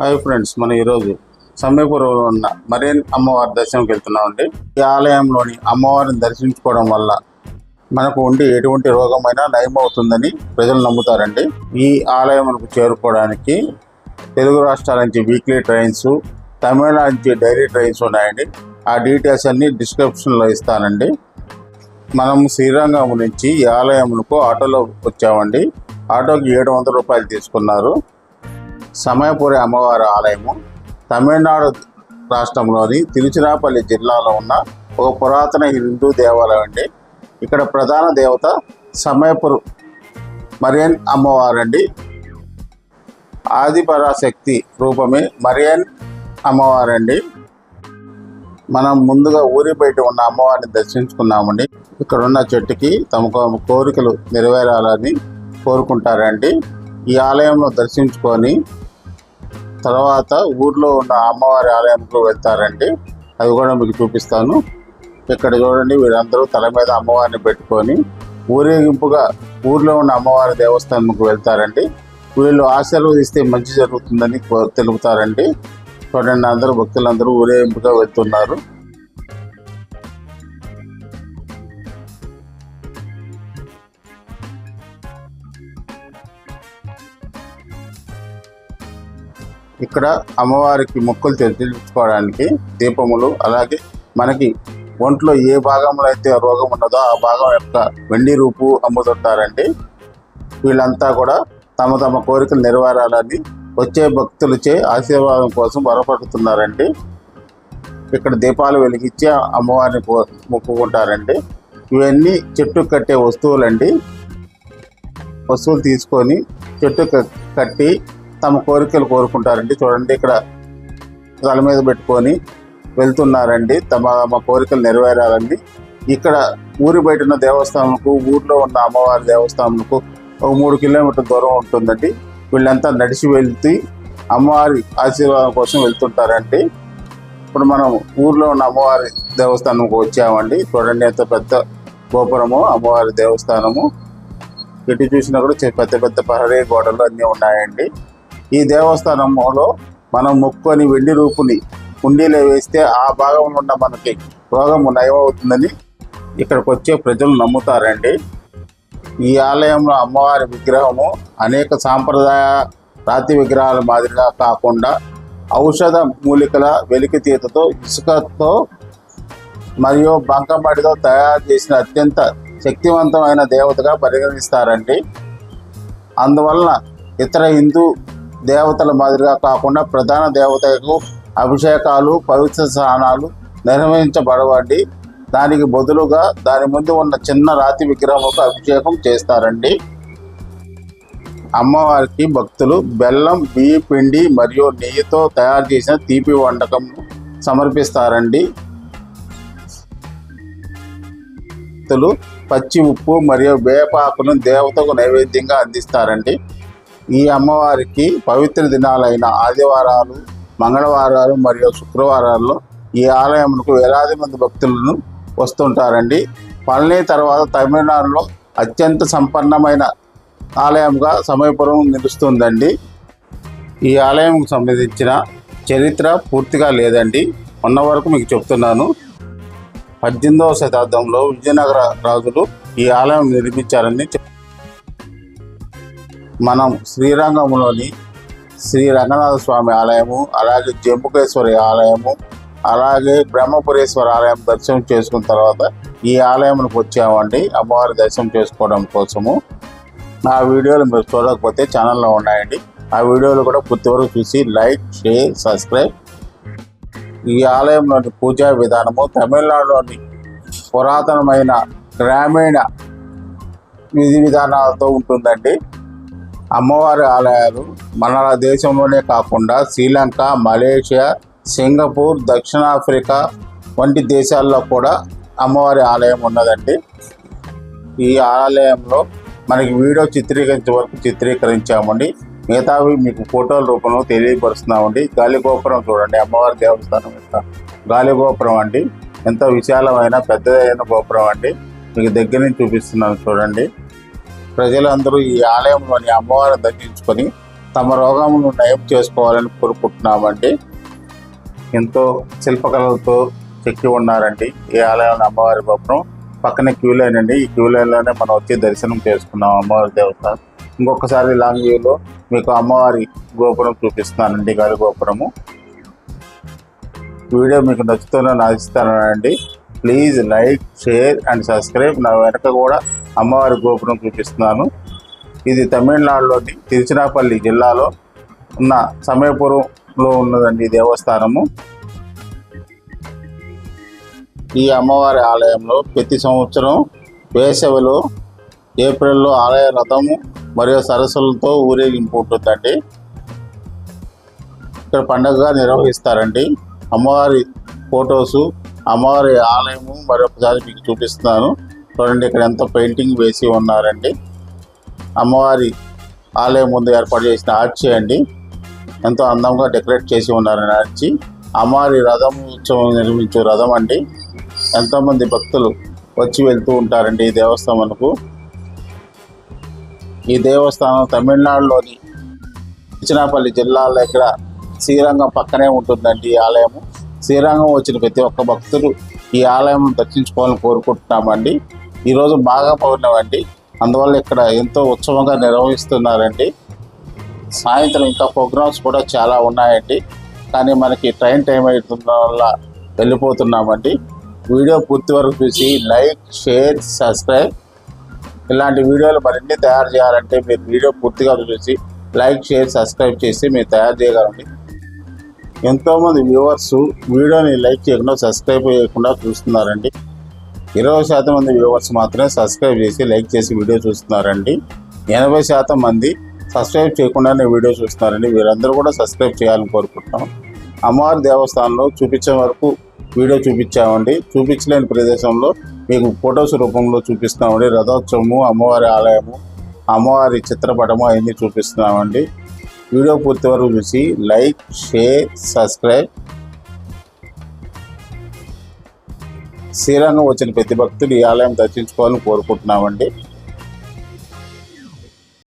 Hi friends మనం ఈరోజు సమీపంలో ఉన్న మరేన్ అమ్మవారి దర్శనంకి వెళ్తున్నామండి? ఈ ఆలయంలోని అమ్మవారిని దర్శించుకోవడం వల్ల మనకు ఉండి ఎటువంటి రోగమైనా నయమవుతుందని ప్రజలు నమ్ముతారండి. ఈ ఆలయంకు చేరుకోవడానికి తెలుగు రాష్ట్రాల నుంచి వీక్లీ ట్రైన్స్ తమిళనాడు నుంచి డైలీ ట్రైన్స్ ఉన్నాయండి. ఆ డీటెయిల్స్ అన్ని డిస్క్రిప్షన్లో ఇస్తానండి. మనం శ్రీరంగం నుంచి ఈ ఆలయంకు ఆటోలో వచ్చామండి. ఆటోకి ఏడు వందల రూపాయలు తీసుకున్నారు. సమయపురి అమ్మవారి ఆలయము తమిళనాడు రాష్ట్రంలోని తిరుచిరాపల్లి జిల్లాలో ఉన్న ఒక పురాతన హిందూ దేవాలయం అండి. ఇక్కడ ప్రధాన దేవత సమయపురు మరియన్ అమ్మవారు అండి ఆదిపరాశక్తి రూపమే మరియన్ అమ్మవారండి. మనం ముందుగా ఊరి బయట ఉన్న అమ్మవారిని దర్శించుకున్నామండి. ఇక్కడ ఉన్న చెట్టుకి తమ కోరికలు నెరవేరాలని కోరుకుంటారండి. ఈ ఆలయంలో దర్శించుకొని తర్వాత ఊర్లో ఉన్న అమ్మవారి ఆలయంకు వెళ్తారండి. అది కూడా మీకు చూపిస్తాను. ఇక్కడ చూడండి వీరందరూ తల మీద అమ్మవారిని పెట్టుకొని ఊరేగింపుగా ఊర్లో ఉన్న అమ్మవారి దేవస్థానంకు వెళ్తారండి. వీళ్ళు ఆశీర్వదిస్తే మంచి జరుగుతుందని తెలుపుతారండి. చూడండి అందరూ భక్తులందరూ ఊరేగింపుగా వెళ్తున్నారు. ఇక్కడ అమ్మవారికి మొక్కులు చెల్లించుకోవడానికి దీపములు అలాగే మనకి ఒంట్లో ఏ భాగంలో అయితే రోగం ఉన్నదో ఆ భాగం యొక్క వెండి రూపు అమ్ముతుంటారండి. వీళ్ళంతా కూడా తమ తమ కోరికలు నెరవేరాలని వచ్చే భక్తులచే ఆశీర్వాదం కోసం బలపడుతున్నారండి ఇక్కడ దీపాలు వెలిగించి అమ్మవారిని మొక్కుకుంటారండి. ఇవన్నీ చెట్టు కట్టే వస్తువులండి. వస్తువులు తీసుకొని చెట్టు కట్టి తమ కోరికలు కోరుకుంటారండి. చూడండి ఇక్కడ తల మీద పెట్టుకొని వెళ్తున్నారండి. తమ మా కోరికలు నెరవేరాలండి. ఇక్కడ ఊరి బయట ఉన్న దేవస్థానంకు ఊర్లో ఉన్న అమ్మవారి దేవస్థానంకు ఒక మూడు కిలోమీటర్ దూరం ఉంటుందండి. వీళ్ళంతా నడిచి వెళ్తూ అమ్మవారి ఆశీర్వాదం కోసం వెళ్తుంటారండి. ఇప్పుడు మనం ఊర్లో ఉన్న అమ్మవారి దేవస్థానంకు వచ్చామండి. చూడండి ఎంత పెద్ద గోపురము అమ్మవారి దేవస్థానము. ఇటు చూసినా కూడా పెద్ద పెద్ద ప్రహరీ గోడలు అన్నీ ఉన్నాయండి. ఈ దేవస్థానంలో మనం మొక్కుని వెండి రూపుని కుండీలో వేస్తే ఆ భాగంలో ఉన్న మనకి రోగము నయమవుతుందని ఇక్కడికి వచ్చే ప్రజలు నమ్ముతారండి. ఈ ఆలయంలో అమ్మవారి విగ్రహము అనేక సాంప్రదాయ రాతి విగ్రహాల మాదిరిగా కాకుండా ఔషధ మూలికల వెలికితీతతో ఇసుకతో మరియు బంకమడితో తయారు చేసిన అత్యంత శక్తివంతమైన దేవతగా పరిగణిస్తారండి. అందువలన ఇతర హిందూ దేవతల మాదిరిగా కాకుండా ప్రధాన దేవతకు అభిషేకాలు పవిత్ర స్నానాలు నిర్వహించబడవండి. దానికి బదులుగా దాని ముందు ఉన్న చిన్న రాతి విగ్రహముకు అభిషేకం చేస్తారండి. అమ్మవారికి భక్తులు బెల్లం బియ్య పిండి మరియు నెయ్యితో తయారు చేసిన తీపి వంటకం సమర్పిస్తారండి. భక్తులు పచ్చి ఉప్పు మరియు వేపాకును దేవతకు నైవేద్యంగా అందిస్తారండి. ఈ అమ్మవారికి పవిత్ర దినాలైన ఆదివారాలు మంగళవారాలు మరియు శుక్రవారాల్లో ఈ ఆలయంకు వేలాది మంది భక్తులను వస్తుంటారండి. పళని తర్వాత తమిళనాడులో అత్యంత సంపన్నమైన ఆలయంగా సమయపురం నిలుస్తుందండి. ఈ ఆలయంకు సంబంధించిన చరిత్ర పూర్తిగా లేదండి. ఉన్న వరకు మీకు చెప్తున్నాను. పద్దెనిమిదవ శతాబ్దంలో విజయనగర రాజులు ఈ ఆలయం నిర్మించారని చెప్ మనం శ్రీరంగంలోని శ్రీ రంగనాథ స్వామి ఆలయము అలాగే జంబుకేశ్వరి ఆలయము అలాగే బ్రహ్మపురేశ్వర ఆలయం దర్శనం చేసుకున్న తర్వాత ఈ ఆలయంకి వచ్చామండి. అమ్మవారి దర్శనం చేసుకోవడం కోసము. ఆ వీడియోలు మీరు చూడకపోతే ఛానల్లో ఉన్నాయండి. ఆ వీడియోలు కూడా పూర్తి వరకు చూసి లైక్ షేర్ సబ్స్క్రైబ్. ఈ ఆలయంలోని పూజా విధానము తమిళనాడులోని పురాతనమైన గ్రామీణ విధి విధానాలతో ఉంటుందండి. అమ్మవారి ఆలయాలు మన దేశంలోనే కాకుండా శ్రీలంక మలేషియా సింగపూర్ దక్షిణాఫ్రికా వంటి దేశాల్లో కూడా అమ్మవారి ఆలయం ఉన్నదండి. ఈ ఆలయంలో మనకి వీడియో చిత్రీకరించే వరకు చిత్రీకరించామండి. మిగతావి మీకు ఫోటోల రూపంలో తెలియపరుస్తున్నామండి. గాలిగోపురం చూడండి అమ్మవారి దేవస్థానం యొక్క గాలిగోపురం అండి. ఎంత విశాలమైన పెద్దదైన గోపురం అండి. మీకు దగ్గర నుంచి చూపిస్తున్నాను చూడండి. ప్రజలందరూ ఈ ఆలయంలోని అమ్మవారిని దర్శించుకొని తమ రోగమును నయం చేసుకోవాలని కోరుకుంటున్నామండి. ఎంతో శిల్పకళలతో చెక్కి ఉన్నారండి ఈ ఆలయం అమ్మవారి గోపురం పక్కనే క్యూ లైన్ అండి. ఈ క్యూ లైన్లోనే మనం వచ్చి దర్శనం చేసుకున్నాం అమ్మవారి దేవత. ఇంకొకసారి లాంగ్ వ్యూలో మీకు అమ్మవారి గోపురం చూపిస్తున్నానండి గాలి గోపురము. వీడియో మీకు నచ్చుతుందని నాశిస్తానండి please like share and subscribe. నా వెనక కూడా అమ్మవారి గోపురం చూపిస్తున్నాను ఇది తమిళనాడులోని తిరుచినాపల్లి జిల్లాలో ఉన్న సమయపురంలో ఉన్నదండి ఈ దేవస్థానము. ఈ అమ్మవారి ఆలయంలో ప్రతి సంవత్సరం వేసవిలో ఏప్రిల్లో ఆలయ రథము మరియు సరస్సులతో ఊరేగింపు ఉంటుందండి. ఇక్కడ పండగగా నిర్వహిస్తారండి. అమ్మవారి ఫొటోసు అమ్మవారి ఆలయము మరొకసారి మీకు చూపిస్తున్నాను. చూడండి ఇక్కడ ఎంత పెయింటింగ్ వేసి ఉన్నారండి. అమ్మవారి ఆలయం ముందు ఏర్పాటు చేసిన ఆర్చి అండి. ఎంతో అందంగా డెకరేట్ చేసి ఉన్నారండి ఆర్చి. అమ్మవారి రథం ఉత్సవం నిర్మించే రథం అండి. ఎంతోమంది భక్తులు వచ్చి వెళ్తూ ఉంటారండి ఈ దేవస్థానంకు ఈ దేవస్థానం తమిళనాడులోని తిరుచినాపల్లి జిల్లాలో ఇక్కడ శ్రీరంగం పక్కనే ఉంటుందండి ఈ ఆలయము. శ్రీరంగం వచ్చిన ప్రతి ఒక్క భక్తులు ఈ ఆలయం దర్శించుకోవాలని కోరుకుంటున్నామండి. ఈరోజు బాగా పౌర్ణమి అండి అందువల్ల ఇక్కడ ఎంతో ఉత్సవంగా నిర్వహిస్తున్నారండి. సాయంత్రం ఇంకా ప్రోగ్రామ్స్ కూడా చాలా ఉన్నాయండి. కానీ మనకి ట్రైన్ టైం అవుతున్న వల్ల వెళ్ళిపోతున్నామండి. వీడియో పూర్తి వరకు చూసి లైక్ షేర్ సబ్స్క్రైబ్. ఇలాంటి వీడియోలు మరిన్ని తయారు చేయాలంటే మీరు వీడియో పూర్తిగా చూసి లైక్ షేర్ సబ్స్క్రైబ్ చేసి మీరు తయారు చేయగలండి ఎంతోమంది వ్యూవర్స్ వీడియోని లైక్ చేయకుండా సబ్స్క్రైబ్ చేయకుండా చూస్తున్నారండి. ఇరవై శాతం మంది వ్యూవర్స్ మాత్రమే సబ్స్క్రైబ్ చేసి లైక్ చేసి వీడియో చూస్తున్నారండి. ఎనభై శాతం మంది సబ్స్క్రైబ్ చేయకుండానే వీడియో చూస్తున్నారండి. వీరందరూ కూడా సబ్స్క్రైబ్ చేయాలని కోరుకుంటున్నాం. అమ్మవారి దేవస్థానంలో చూపించే వరకు వీడియో చూపించామండి. చూపించలేని ప్రదేశంలో మీకు ఫొటోస్ రూపంలో చూపిస్తామండి రథోత్సవము అమ్మవారి ఆలయము అమ్మవారి చిత్రపటము అవన్నీ చూపిస్తున్నామండి. వీడియో పూర్తి వరకు చూసి లైక్ షేర్ సబ్స్క్రైబ్ శ్రీరంగం వచ్చిన ప్రతి భక్తులు ఈ ఆలయం దర్శించుకోవాలని కోరుకుంటున్నామండి.